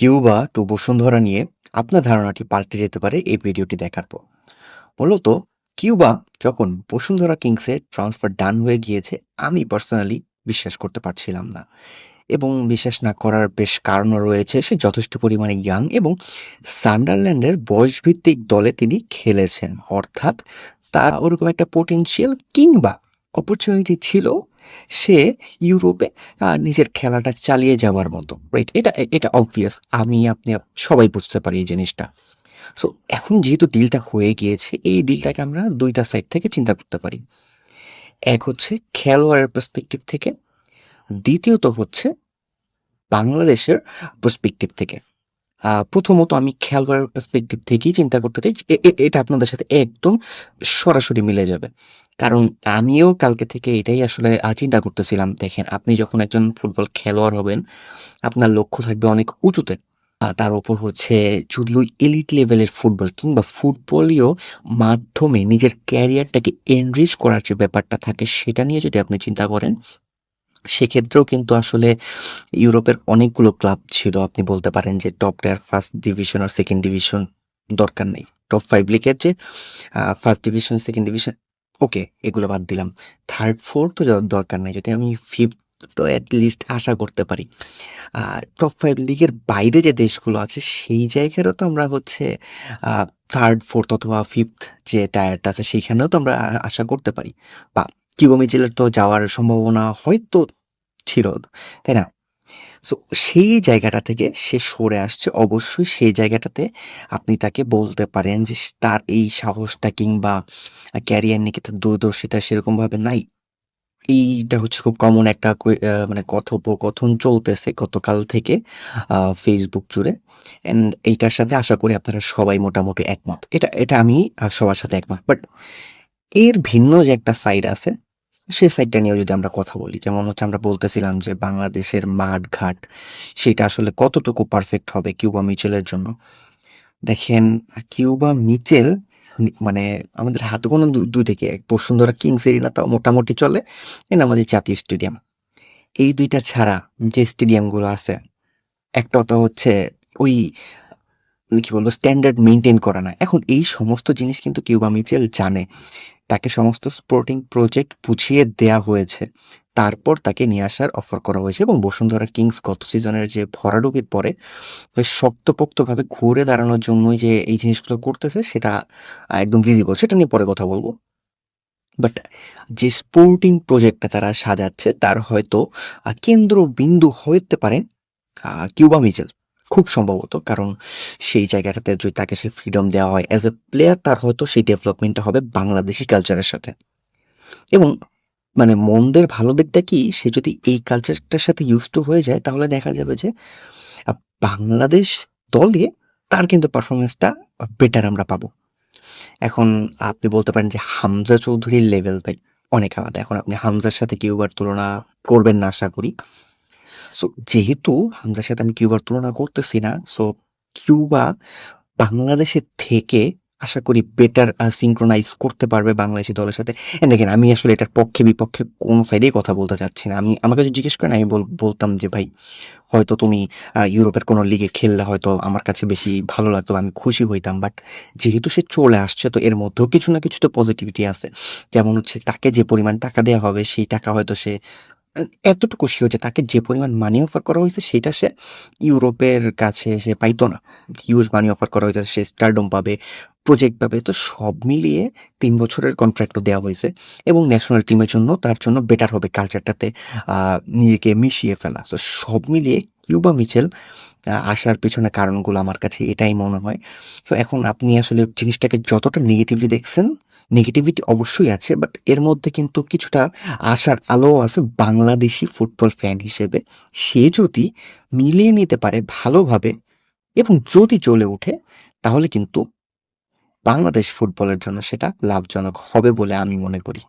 Cuba two Bashundhara নিয়ে আপনার ধারণাটি পাল্টে যেতে পারে এই ভিডিওটি দেখার পর। মূলত কিউবা যখন বসুন্ধরা কিংসের ট্রান্সফার ডান হয়ে গিয়েছে, আমি পার্সোনালি বিশ্বাস করতে পারছিলাম না। এবং বিশ্বাস না করার বেশ কারণও রয়েছে, সে যথেষ্ট পরিমাণে ইয়াং এবং সান্ডারল্যান্ডের বয়সভিত্তিক দলে তিনি খেলেছেন। অর্থাৎ তার ওরকম একটা পোটেনশিয়াল কিংবা অপরচুনিটি ছিল সে ইউরোপে নিজের খেলাটা চালিয়ে যাওয়ার মতো রাইট এটা এটা অবভিয়াস আমি, আপনি সবাই বুঝতে পারি এই জিনিসটা। সো এখন যেহেতু ডিলটা হয়ে গিয়েছে, এই ডিলটাকে আমরা দুইটা সাইড থেকে চিন্তা করতে পারি। এক হচ্ছে খেলোয়াড়ের পার্সপেক্টিভ থেকে, দ্বিতীয়ত হচ্ছে বাংলাদেশের পার্সপেক্টিভ থেকে। প্রথমত আমি খেলোয়াড়ের পার্সপেক্টিভ থেকেই চিন্তা করতে চাই এটা আপনাদের সাথে একদম সরাসরি মিলে যাবে। কারণ আমিও কালকে থেকে এটাই আসলে চিন্তা করতেছিলাম। দেখেন, আপনি যখন একজন ফুটবল খেলোয়াড় হবেন, আপনার লক্ষ্য থাকবে অনেক উঁচুতে। তার উপর হচ্ছে যদিও এলিট লেভেলের ফুটবল কিংবা ফুটবলীয় মাধ্যমে নিজের ক্যারিয়ারটাকে এনরিচ করার যে ব্যাপারটা থাকে সেটা নিয়ে যদি আপনি চিন্তা করেন, সেক্ষেত্রেও কিন্তু আসলে ইউরোপের অনেকগুলো ক্লাব ছিল, আপনি বলতে পারেন যে টপ টায়ার ফার্স্ট ডিভিশন আর সেকেন্ড ডিভিশন দরকার নেই। টপ ফাইভ লিগের যে first division second division okay এগুলো বাদ দিলাম। থার্ড ফোর্থ তো দরকার নেই, যদি আমি ফিফথ তো অ্যাটলিস্ট আশা করতে পারি। আর টপ ফাইভ লিগের বাইরে যে দেশগুলো আছে, সেই জায়গারও তো আমরা হচ্ছে থার্ড ফোর্থ অথবা ফিফথ যে টায়ারটা আছে, সেইখানেও তো আমরা আশা করতে পারি। বা কিউবা মিচেলের তো যাওয়ার সম্ভাবনা হয়তো ছিল, তাই না? সো সেই জায়গাটা থেকে সে সরে আসছে। অবশ্যই সেই জায়গাটাতে আপনি তাকে বলতে পারেন যে তার এই সাহসটা কিংবা ক্যারিয়ার নিয়ে তার দূরদর্শিতা সেরকমভাবে নাই। এইটা হচ্ছে খুব কমন একটা মানে কথোপকথন চলতেছে গতকাল থেকে ফেসবুক জুড়ে। অ্যান্ড এইটার সাথে আশা করি আপনারা সবাই মোটামুটি একমত। এটা এটা আমি সবার সাথে একমত। বাট এর ভিন্ন যে একটা সাইড আছে সেই সাইডটা নিয়েও যদি আমরা কথা বলি, যেমন হচ্ছে আমরা বলতেছিলাম যে বাংলাদেশের মাঠ ঘাট সেটা আসলে কতটুকু পারফেক্ট হবে কিউবা মিচেলের জন্য? দেখেন, কিউবা মিচেল মানে আমাদের হাত কোনো দুই থেকে এক বসুন্ধরা কিংস এরিনা তাও মোটামুটি চলে এটা আমাদের জাতীয় স্টেডিয়াম। এই দুইটা ছাড়া যে স্টেডিয়ামগুলো আছে, একটা তো হচ্ছে ওই, কি বলব স্ট্যান্ডার্ড মেনটেন করা না। এখন এই সমস্ত জিনিস কিন্তু কিউবা মিচেল জানে। তাকে সমস্ত স্পোর্টিং প্রজেক্ট বুঝিয়ে দেয়া হয়েছে। তারপর তাকে নিয়ে আসার অফার করা হয়েছে এবং বসুন্ধরা কিংস গত সিজনের যে ভরাডুবির পরে শক্তপোক্তভাবে ঘুরে দাঁড়ানোর জন্যই যে এই জিনিসগুলো করতেছে, সেটা একদম ভিজিবল সেটা নিয়ে পরে কথা বলব। বাট যে স্পোর্টিং প্রজেক্টটা তারা সাজাচ্ছে, তার হয়তো কেন্দ্রবিন্দু হতে পারেন কিউবা মিচেল। খুব সম্ভবত, কারণ সেই জায়গাটাতে যদি তাকে সেই ফ্রিডম দেওয়া হয় অ্যাজ এ প্লেয়ার তার হয়তো সেই ডেভেলপমেন্টটা হবে বাংলাদেশি কালচারের সাথে। এবং মানে মন্দের ভালো দিকটা কি, সে যদি এই কালচারটার সাথে ইউজ টু হয়ে যায়, তাহলে দেখা যাবে যে বাংলাদেশ দলে তার কিন্তু পারফরমেন্সটা বেটার আমরা পাবো। এখন আপনি বলতে পারেন যে হামজা চৌধুরীর লেভেল ভাই অনেক আলাদা। এখন আপনি হামজার সাথে কেউ তুলনা করবেন না, আশা করি। সো যেহেতু হামজার সাথে আমি কিউবার তুলনা করতেছি না সো কিউবা বাংলাদেশের থেকে আশা করি বেটার সিঙ্ক্রোনাইজ করতে পারবে বাংলাদেশি দলের সাথে। এন্ড দেখেন, আমি আসলে এটার পক্ষে বিপক্ষে কোন সাইডেই কথা বলতে চাচ্ছি না। আমি, আমাকে যদি জিজ্ঞেস করেন, আমি বলতাম যে, ভাই, হয়তো তুমি ইউরোপের কোনো লিগে খেললে হয়তো আমার কাছে বেশি ভালো লাগতো, আমি খুশি হইতাম। বাট যেহেতু সে চলে আসছে, তো এর মধ্যেও কিছু না কিছু তো পজিটিভিটি আছে। যেমন হচ্ছে তাকে যে পরিমাণ টাকা দেওয়া হবে, সেই টাকা হয়তো সে এতটুকু শিও যে তাকে যে পরিমাণ মানি অফার করা হয়েছে, সেটা সে ইউরোপের কাছে সে পাইতো না। হিউজ মানি অফার করা হয়েছে, সে স্টারডম পাবে প্রজেক্ট পাবে, তো সব মিলিয়ে তিন বছরের কন্ট্রাক্টও দেওয়া হয়েছে এবং ন্যাশনাল টিমের জন্য তার জন্য বেটার হবে কালচারটাতে নিজেকে মিশিয়ে ফেলা। তো সব মিলিয়ে কিউবা মিচেল আসার পিছনে কারণগুলো আমার কাছে এটাই মনে হয়। তো এখন আপনি আসলে জিনিসটাকে যতটা নেগেটিভলি দেখছেন নেগেটিভিটি অবশ্যই আছে বাট এর মধ্যে কিন্তু কিছুটা আশার আলো আছে বাংলাদেশি ফুটবল ফ্যান হিসেবে। সে যদি মিলিয়ে নিতে পারে ভালোভাবে এবং যদি চলে ওঠে, তাহলে কিন্তু বাংলাদেশ ফুটবলের জন্য সেটা লাভজনক হবে বলে আমি মনে করি।